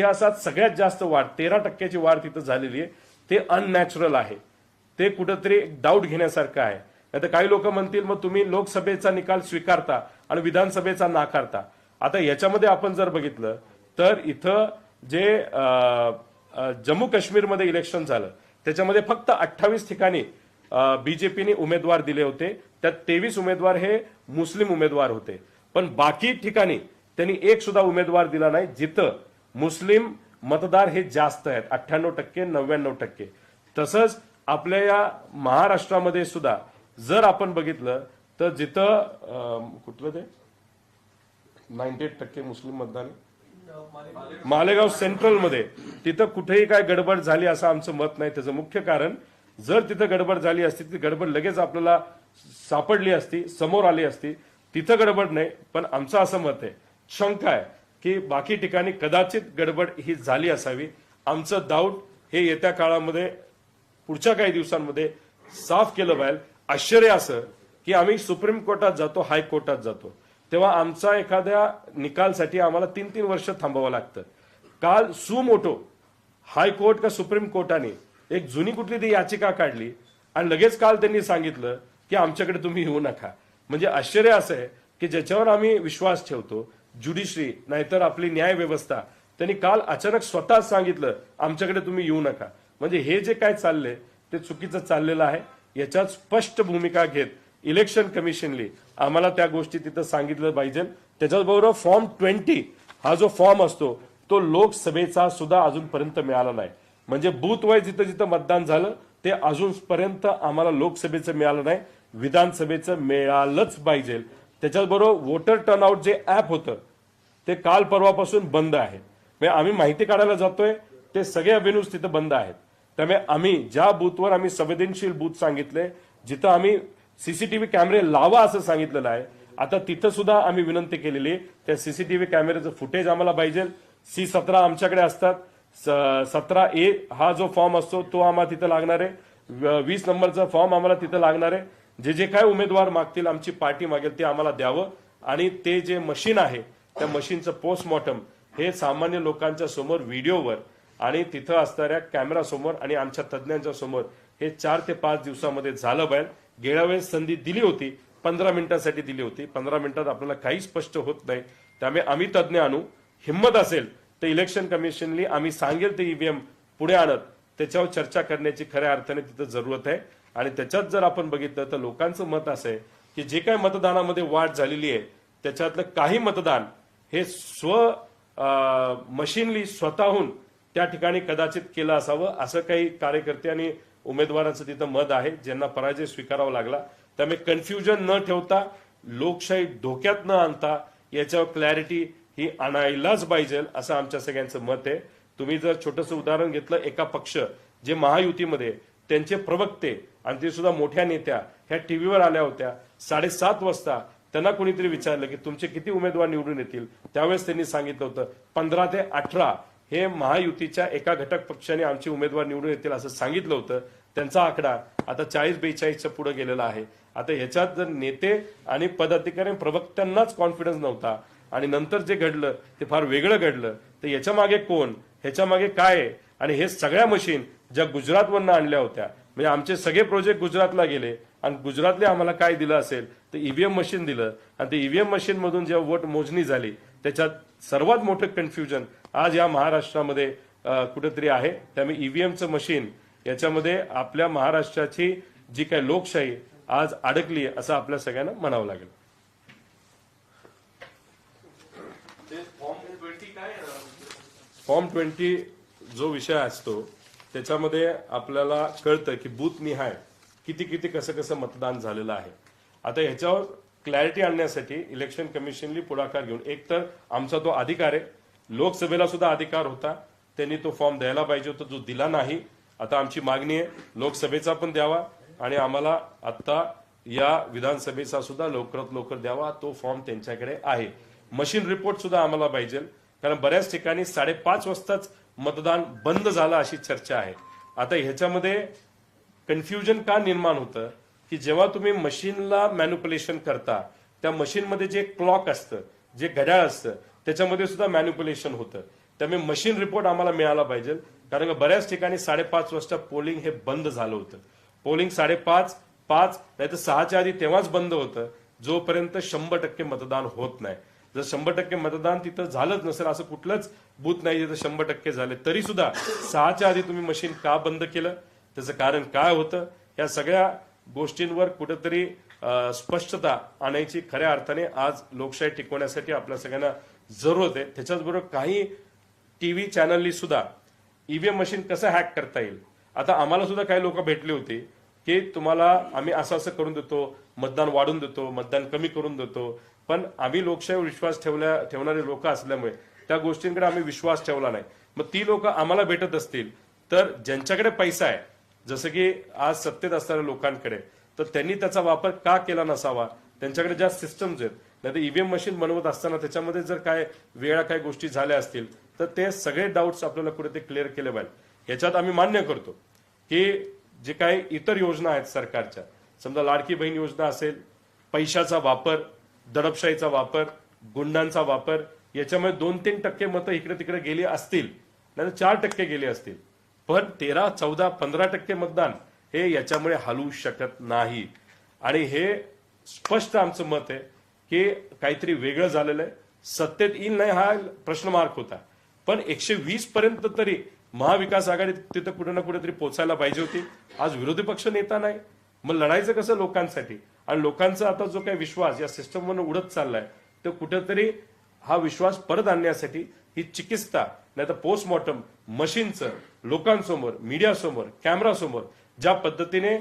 इतिहासात सगळ्यात जास्त वाढ तेरा टक्क्याची वाढ तिथं झालेली आहे. ते अननॅचरल आहे. ते कुठंतरी डाऊट घेण्यासारखं आहे. नाही तर काही लोक म्हणतील मग तुम्ही लोकसभेचा निकाल स्वीकारता आणि विधानसभेचा नाकारता. आता याच्यामध्ये आपण जर बघितलं तर इथं जे जम्मू काश्मीरमध्ये इलेक्शन झालं त्याच्यामध्ये फक्त अठ्ठावीस ठिकाणी बीजेपीने उमेदवार दिले होते. त्यात तेवीस उमेदवार हे मुस्लिम उमेदवार होते. पण बाकी ठिकाणी त्यांनी एक सुद्धा उमेदवार दिला नाही जिथं मुस्लिम मतदार हे जास्त आहेत. अठ्ठ्याण्णव टक्के नव्याण्णव टक्के. तसंच आपल्या या महाराष्ट्रामध्ये सुद्धा जर आपण बघितलं तर जिथं कुठलं ते? नाईन्टी एट टक्के मुस्लिम मतदार मालेगाव सेंट्रलमध्ये. तिथं कुठेही काय गडबड झाली असं आमचं मत नाही. त्याचं मुख्य कारण जर तिथं गडबड झाली असती ती गडबड लगेच आपल्याला सापडली असती समोर आली असती तिथं गडबड नाही. पण आमचं असं मत आहे शंका आहे. की बाकी ठिकाणी कदाचित गडबड ही झाली असावी. आमचं डाऊट हे येत्या काळामध्ये पुढच्या काही दिवसांमध्ये साफ केलं पाहिजे आश्चर्य असं की आम्ही सुप्रीम कोर्टात जातो हायकोर्टात जातो. तेव्हा आमचा एखाद्या निकालसाठी आम्हाला तीन तीन वर्ष थांबावं लागतं. काल सुमोटो हायकोर्ट का सुप्रीम कोर्टाने एक जुनी कुठली ती याचिका काढली आणि लगेच काल त्यांनी सांगितलं की आमच्याकडे तुम्ही येऊ नका. म्हणजे आश्चर्य असं आहे की ज्याच्यावर आम्ही विश्वास ठेवतो ज्युडिशरी नाहीतर आपली न्याय व्यवस्था त्यांनी काल अचानक स्वतः सांगितलं आमच्याकडे तुम्ही येऊ नका. म्हणजे हे जे काय चाललंय ते चुकीचं चाललेलं आहे. याच्यात स्पष्ट भूमिका घेत इलेक्शन कमिशनली आम्हाला त्या गोष्टी तिथं सांगितलं पाहिजे. त्याच्याचबरोबर फॉर्म ट्वेंटी हा जो फॉर्म असतो तो लोकसभेचा सुद्धा अजूनपर्यंत मिळाला नाही. म्हणजे बूथ वाईज जिथं जिथं मतदान झालं ते अजूनपर्यंत आम्हाला लोकसभेचं मिळालं नाही. विधानसभेचं मिळालंच पाहिजे. त्याच्याचबरोबर वोटर टर्नआउट जे ॲप होतं ते काल परवापासून बंद आहे. म्हणजे आम्ही माहिती काढायला जातोय ते सगळे अव्हेन्यूज तिथं बंद आहेत. त्यामुळे आम्ही ज्या बूथवर आम्ही संवेदनशील बूथ सांगितले जिथं आम्ही सीसीटीव्ही कॅमेरे लावा असं सांगितलेलं आहे आता तिथं सुद्धा आम्ही विनंती केलेली आहे त्या सीसीटीव्ही कॅमेऱ्याचं फुटेज आम्हाला पाहिजे. सी सतरा आमच्याकडे असतात. सतरा ए हा जो फॉर्म असतो तो आम्हाला तिथं लागणार आहे. व- वीस नंबरचा फॉर्म आम्हाला तिथं लागणार आहे. जे जे काय उमेदवार मागतील आमची पार्टी मागेल ते आम्हाला द्यावं. आणि ते जे मशीन आहे त्या मशीनचं पोस्टमॉर्टम हे सामान्य लोकांच्या समोर व्हिडिओवर आणि तिथं असणाऱ्या कॅमेरा समोर आणि आमच्या तज्ज्ञांच्या समोर हे चार ते पाच दिवसामध्ये झालं बाहेर. गेल्या वेळेस संधी दिली होती पंधरा मिनिटासाठी दिली होती. पंधरा मिनिटात आपल्याला काही स्पष्ट होत नाही. त्यामुळे आम्ही तज्ज्ञ आणू. हिंमत असेल तर इलेक्शन कमिशनली आम्ही सांगेल ते ईव्हीएम पुढे आणत. त्याच्यावर चर्चा करण्याची खऱ्या अर्थाने तिथं जरूरत आहे. आणि त्याच्यात जर आपण बघितलं तर लोकांचं मत असं आहे की जे काही मतदानामध्ये वाढ झालेली आहे त्याच्यातलं काही मतदान हे स्व मशीनली स्वतःहून त्या ठिकाणी कदाचित केलं असावं असं काही कार्यकर्ते आणि उमेदवारांचं तिथं मत आहे ज्यांना पराजय स्वीकारावा लागला. त्यामुळे कन्फ्युजन न ठेवता लोकशाही धोक्यात न आणता याच्यावर क्लॅरिटी ही आणायलाच पाहिजे असं आमच्या सगळ्यांचं मत आहे. तुम्ही जर छोटंसं उदाहरण घेतलं एका पक्ष जे महायुतीमध्ये त्यांचे प्रवक्ते आणि ते सुद्धा मोठ्या नेत्या ह्या टीव्हीवर आल्या होत्या. साडेसात वाजता त्यांना कोणीतरी विचारलं की तुमचे किती उमेदवार निवडून येतील? त्यावेळेस त्यांनी सांगितलं होतं पंधरा ते अठरा हे महायुतीच्या एका घटक पक्षाने आमचे उमेदवार निवडून येतील असं सांगितलं होतं. त्यांचा आकडा आता चाळीस बेचाळीसच्या पुढे गेलेला आहे. आता ह्याच्यात जर नेते आणि पदाधिकारी प्रवक्त्यांनाच कॉन्फिडन्स नव्हता आणि नंतर जे घडलं ते फार वेगळं घडलं तर याच्या मागे कोण? ह्याच्या मागे काय आहे? आणि हे सगळ्या मशीन ज्या गुजरातवरनं आणल्या होत्या म्हणजे आमचे सगळे प्रोजेक्ट गुजरातला गेले आणि गुजरातले आम्हाला काय दिलं असेल तर ईव्हीएम मशीन दिलं. आणि ते ईव्हीएम मशीन मधून जेव्हा वोट मोजणी झाली त्याच्यात सर्वात मोठं कन्फ्युजन आज या महाराष्ट्रामध्ये कुठेतरी आहे. त्यामुळे ईव्हीएमचं मशीन याच्यामध्ये आपल्या महाराष्ट्राची जी काही लोकशाही आज अडकली असं आपल्या सगळ्यांना म्हणावं लागेल. फॉर्म ट्वेंटी जो विषय असतो त्याच्यामध्ये आपल्याला कळतं की बूथनिहाय किती किती कसं कसं मतदान झालेलं आहे. आता ह्याच्यावर क्लॅरिटी आणण्यासाठी इलेक्शन कमिशनली पुढाकार घेऊन एक तर आमचा तो अधिकार आहे. लोकसभेला सुद्धा अधिकार होता. त्यांनी तो फॉर्म द्यायला पाहिजे होता जो दिला नाही. आता आमची मागणी आहे लोकसभेचा पण द्यावा आणि आम्हाला आता या विधानसभेचा सुद्धा लवकरात लवकर द्यावा. तो फॉर्म त्यांच्याकडे आहे. मशीन रिपोर्ट सुद्धा आम्हाला पाहिजे. कारण बऱ्याच ठिकाणी साडेपाच वाजताच मतदान बंद झालं अशी चर्चा आहे. आता ह्याच्यामध्ये कन्फ्युजन का निर्माण होतं? की जेव्हा तुम्ही मशीनला मॅन्युप्युलेशन करता त्या मशीनमध्ये जे क्लॉक असतं जे घड्याळ असतं त्याच्यामध्ये सुद्धा मॅन्युप्युलेशन होतं. त्यामुळे मशीन रिपोर्ट आम्हाला मिळाला पाहिजे. कारण बऱ्याच ठिकाणी साडेपाच वाजता पोलिंग हे बंद झालं होतं. पोलिंग साडेपाच पाच नाही तर सहाच्या आधी तेव्हाच बंद होतं. जोपर्यंत शंभर टक्के मतदान होत नाही. जर शंभर टक्के मतदान तिथं झालंच नसेल असं कुठलंच बूथ नाही जिथं शंभर टक्के झाले. तरी सुद्धा सहाच्या आधी तुम्ही मशीन का बंद केलं? त्याचं कारण काय होतं? या सगळ्या गोष्टींवर कुठेतरी स्पष्टता आणायची खऱ्या अर्थाने आज लोकशाही टिकवण्यासाठी आपल्या सगळ्यांना जरूरत आहे. त्याच्याचबरोबर काही टीव्ही चॅनलनी सुद्धा ईव्हीएम मशीन कसं हॅक करता येईल? आता आम्हाला सुद्धा काही लोक भेटले होते की तुम्हाला आम्ही असं असं करून देतो मतदान वाढून देतो मतदान कमी करून देतो. पण आम्ही लोकशाहीवर विश्वास ठेवल्या ठेवणारे लोक असल्यामुळे त्या गोष्टींकडे आम्ही विश्वास ठेवला नाही. मग ती लोक आम्हाला भेटत असतील तर ज्यांच्याकडे पैसा आहे जसं की आज सत्तेत असणाऱ्या लोकांकडे तर त्यांनी त्याचा वापर का केला नसावा? त्यांच्याकडे ज्या सिस्टम्स आहेत नाही तर ईव्हीएम मशीन बनवत असताना त्याच्यामध्ये जर काय वेळा काय गोष्टी झाल्या असतील तर ते सगळे डाऊट्स आपल्याला कुठे ते क्लिअर केले पाहिजे. याच्यात आम्ही मान्य करतो की जे काही इतर योजना आहेत सरकारच्या समजा लाडकी बहीण योजना असेल पैशाचा वापर दडपशाहीचा वापर गुंडांचा वापर याच्यामुळे दोन तीन टक्के मतं इकडे तिकडे गेली असतील. नाही चार टक्के गेली असतील. पण तेरा चौदा पंधरा टक्के मतदान हे याच्यामुळे हलवू शकत नाही. आणि हे स्पष्ट आमचं मत आहे की काहीतरी वेगळं झालेलं आहे. सत्तेत येईल नाही हा प्रश्न मार्क होता. पण एकशे वीस पर्यंत तरी महाविकास आघाडी तिथं कुठे ना कुठेतरी पोचायला पाहिजे होती. आज विरोधी पक्ष नेता नाही. मग लढायचं कसं लोकांसाठी? आणि लोकांचा आता जो काही विश्वास या सिस्टमवरून उडत चाललाय तो कुठेतरी हा विश्वास परत आणण्यासाठी ही चिकित्सा नाही तर पोस्टमॉर्टम मशीनचं लोकांसमोर मीडियासमोर कॅमेरासमोर ज्या पद्धतीने